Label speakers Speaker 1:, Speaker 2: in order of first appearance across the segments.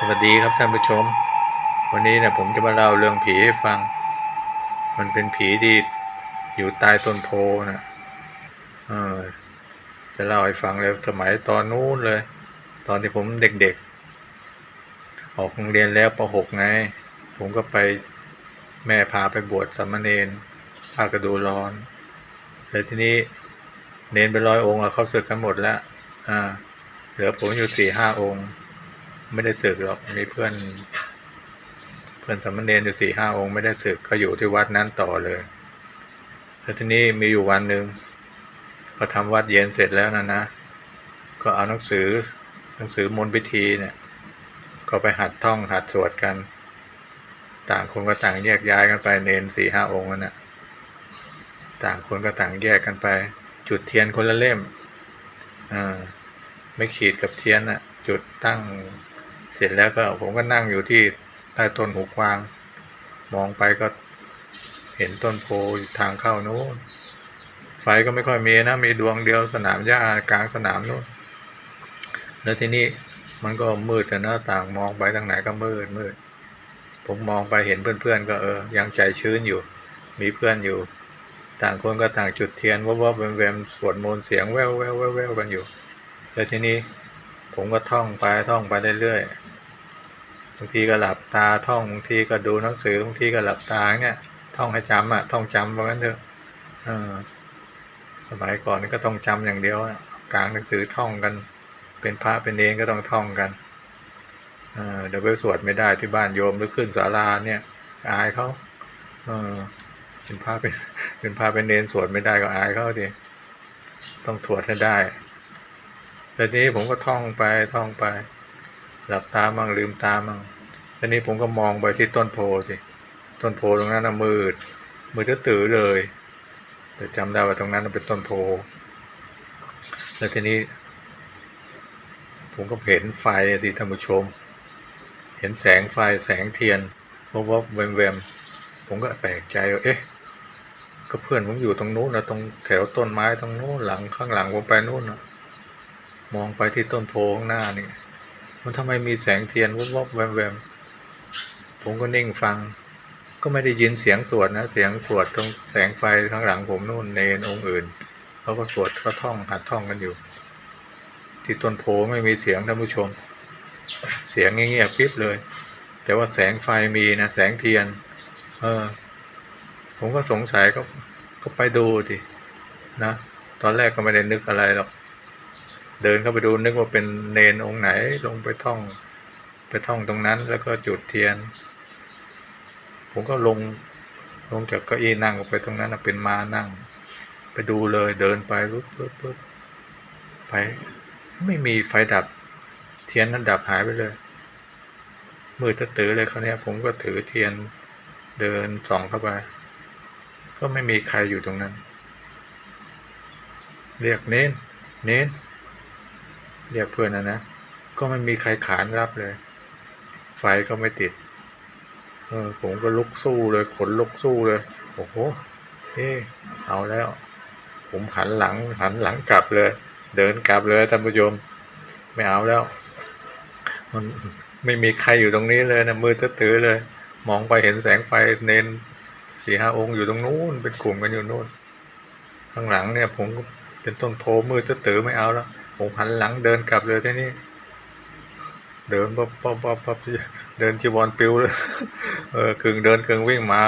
Speaker 1: สวัสดีครับท่านผู้ชม วันนี้เนี่ยผมจะมาเล่าเรื่องผีให้ฟัง มันเป็นผีที่อยู่ใต้ต้นโพนะเออจะเล่าให้ฟังเลยสมัยตอนนู้นเลย ตอนที่ผมเด็กๆ ออกโรงเรียนแล้วป .6 ไง ผมก็ไปแม่พาไปบวชสามเณรภากระดูร้อนแล้วทีนี้เนนไปร้อยองค์อะเขาศึกกันหมดแล้วอ่าเหลือผมอยู่สี่ห้าองค์ ไม่ได้ศึกหรอกมีเพื่อน เพื่อนสามเณรอยู่สี่ห้าองค์ไม่ได้ศึกก็อยู่ที่วัดนั้นต่อเลยแล้วทีนี้มีอยู่วันหนึ่งพอทำวัดเย็นเสร็จแล้วนะนะ ก็เอาหนังสือหนังสือมนต์พิธีเนี่ย ก็ไปหัดท่องหัดสวดกัน ต่างคนก็ต่างแยกย้ายกันไปเนนสี่ห้าองค์นั่นนะต่างคนก็ต่างแยกกันไป จุดเทียนคนละเล่มอ่าไม่ขีดกับเทียนอะจุดตั้ง เสร็จแล้วก็ผมก็นั่งอยู่ที่ใต้ต้นหูกวาง มองไปก็เห็นต้นโพอยู่ทางเข้านู้นไฟก็ไม่ค่อยมีนะ มีดวงเดียวสนามหญ้ากลางสนามนู้นแล้วที่นี้มันก็มืดกันนะต่างมองไปทางไหนก็มืดมืด ผมมองไปเห็นเพื่อนๆ ก็เออ ยังใจชื้นอยู่ มีเพื่อนอยู่ ต่างคนก็ต่างจุดเทียนวับๆแวมๆสวดมนต์เสียงแว่วๆแว่วๆกันอยู่ แล้วทีนี้ ผมก็ท่องไปท่องไปเรื่อยๆบางทีก็หลับตาท่องบางทีก็ดูหนังสือบางทีก็หลับตาเนี่ยท่องให้จำอะท่องจำว่างั้นเถอะสมัยก่อนนี่ก็ต้องจำอย่างเดียวกลางหนังสือท่องกัน เป็นพระเป็นเนรก็ต้องท่องกันเออเดี๋ยวไปสวดไม่ได้ที่บ้านโยมหรือขึ้นศาลาเนี่ยอายเขาเออเป็นพระเป็นเป็นพระเป็นเนรสวดไม่ได้ก็อายเขาดิต้องสวดให้ได้ ทีนี้ผมก็ท่องไปท่องไป หลับตามั่งลืมตามั่งทีนี้ผมก็มองไปที่ต้นโพสิต้นโพตรงนั้นมืดมืดตื้อเลย แต่จำได้ว่าตรงนั้นเป็นต้นโพ แล้วทีนี้ ผมก็เห็นไฟที่ท่านผู้ชม เห็นแสงไฟแสงเทียนวับวับแวมแวมผมก็แปลกใจว่าเอ๊ะก็เพื่อนผมอยู่ตรงนู้นนะตรงแถวต้นไม้ตรงนู้นหลังข้างหลังผมไปนู้นนะ มองไปที่ต้นโพข้างหน้านี่ มันทำไมมีแสงเทียนวุบวับแวมแวมผมก็นิ่งฟัง ก็ไม่ได้ยินเสียงสวดนะ เสียงสวดตรงแสงไฟข้างหลังผมนู่นเนนองค์อื่นเขาก็สวดเขาท่องหัดท่องกันอยู่ ที่ต้นโพไม่มีเสียงท่านผู้ชม เสียงเงียบๆปิ๊บเลย แต่ว่าแสงไฟมีนะแสงเทียน เออ ผมก็สงสัยก็ก็ไปดูดินะ ตอนแรกก็ไม่ได้นึกอะไรหรอก เดินเข้าไปดูนึกว่าเป็นเนนองค์ไหนลงไปท่อง ไปท่องตรงนั้น แล้วก็จุดเทียน ผมก็ลงลงจากเก้าอี้นั่งออกไปตรงนั้นเป็นมานั่ง ไปดูเลยเดินไปปุ๊บปุ๊บปุ๊บไป ไม่มีไฟดับ เทียนนั้นดับหายไปเลยมืดตื้อเลยเขาวเนี้ยผมก็ถือเทียนเดินส่องเข้าไปก็ไม่มีใครอยู่ตรงนั้น เรียกเน้น เน้น เรียกเพื่อนนะนะ ก็ไม่มีใครขานรับเลย ไฟก็ไม่ติด เออ ผมก็ลุกสู้เลย ขนลุกสู้เลย โอ้โห เอ๊ะเอาแล้ว ผมหันหลัง หันหลังกลับเลย เดินกลับเลยท่านผู้ชม ไม่เอาแล้ว มันไม่มีใครอยู่ตรงนี้เลยนะ มืดตื้อเลย มองไปเห็นแสงไฟเน้นสี่ห้าองค์อยู่ตรงนู้น เป็นกลุ่มกันอยู่นู้น ข้างหลังเนี่ยผมก็ เป็นต้นโพมืดตื้อไม่เอาแล้วผมหันหลังเดินกลับเลยที่นี่เดินป๊บป๊บป๊บป๊บเดินจีวรปลิวเลยเออกึ่งเดินกึ่งวิ่งมา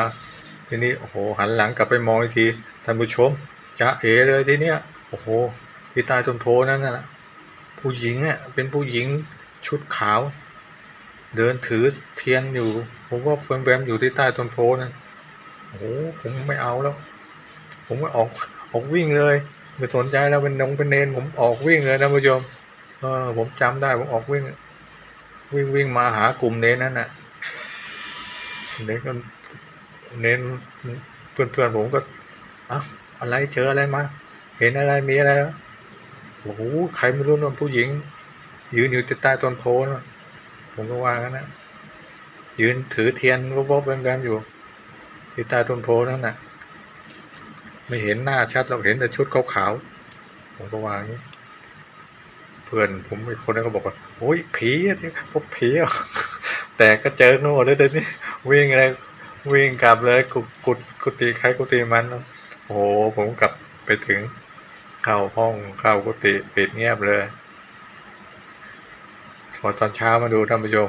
Speaker 1: ทีนี้โอ้โหหันหลังกลับไปมองอีกทีท่านผู้ชมจะเอเลยทีเนี้ยโอ้โหที่ใต้ต้นโพนั่นน่ะผู้หญิงอะเป็นผู้หญิงชุดขาว เดินถือเทียนอยู่ ผมว่าแวมๆอยู่ที่ใต้ต้นโพนั่นโอ้โหผมไม่เอาแล้ว ผมก็ออกออกวิ่งเลย ไม่สนใจแล้วเป็นนงเป็นเนนผมออกวิ่งเลยท่านผู้ชมเออผมจำได้ผมออกวิ่ง วิ่งวิ่งมาหากลุ่มเนนนั่นน่ะเนนก็เนนเพื่อนเพื่อนผมก็อะอะไรเจออะไรมาเห็นอะไรมีอะไรโอ้โหใครไม่รู้นะผู้หญิง ยืนอยู่ใต้ต้นโพนะผมก็ว่ากันนะยืนถือเทียนวบๆแวมๆอยู่ที่ใต้ต้นโพนั่นน่ะ ไม่เห็นหน้าชัดเราเห็นแต่ชุดขาวๆผมก็วางนี้ผพื่อนผมอีกคนนึงก็บอกว่าโอ้ยผีอะเนี่พวกผีอะแต่ก็เจอโน่เลยเดี๋ยวนี้วิ่งอะไรวิ่งกลับเลยกุกุกุฏิใครกุฏิมันโอ้โหผมกลับไปถึงเข้าห้องเข้ากุฏิปิดเงียบเลยพอตอนเช้ามาดูท่านผู้ชม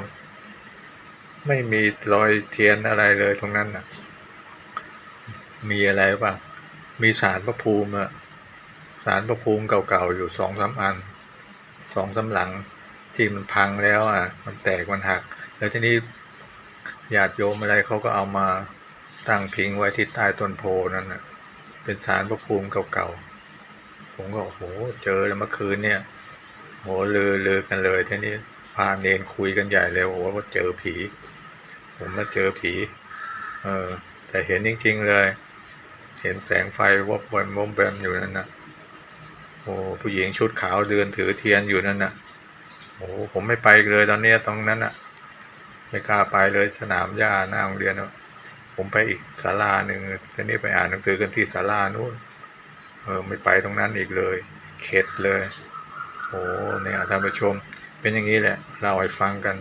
Speaker 1: ไม่มีรอยเทียนอะไรเลยตรงนั้นน่ะมีอะไรป่ะ มีสารพระภูมิอะสารพระภูมิเก่าๆอยู่สองสามอันสองสามหลังที่มันพังแล้วอะ มันแตกมันหัก แล้วทีนี้ญาติโยมอะไรเขาก็เอามาตั้งพิงไว้ที่ใต้ต้นโพนั่นนะเป็นสารพระภูมิเก่าๆ ผมก็โอ้โหเจอแล้วเมื่อคืนเนี่ยโหลือเลือกันเลยทีนี้พาเนนคุยกันใหญ่เลยโอ้ว่าเจอผี ผมมาเจอผี เออ แต่เห็นจริง ๆ เลย เห็นแสงไฟวบวนวมแวมอยู่นั่นน่ะโอ้ผู้หญิงชุดขาวเดินถือเทียนอยู่นั่นน่ะโอ้ผมไม่ไปเลยตอนเนี้ยตรงนั้นน่ะ ไม่กล้าไปเลยสนามหญ้าหน้าโรงเรียนนะผมไปอีกศาลาหนึ่งทีนี้ไปอ่านหนังสือกันที่ศาลานู้นเออไม่ไปตรงนั้นอีกเลย เข็ดเลย โอ้เนี่ยท่านผู้ชม เป็นอย่างนี้แหละเล่าให้ฟังกัน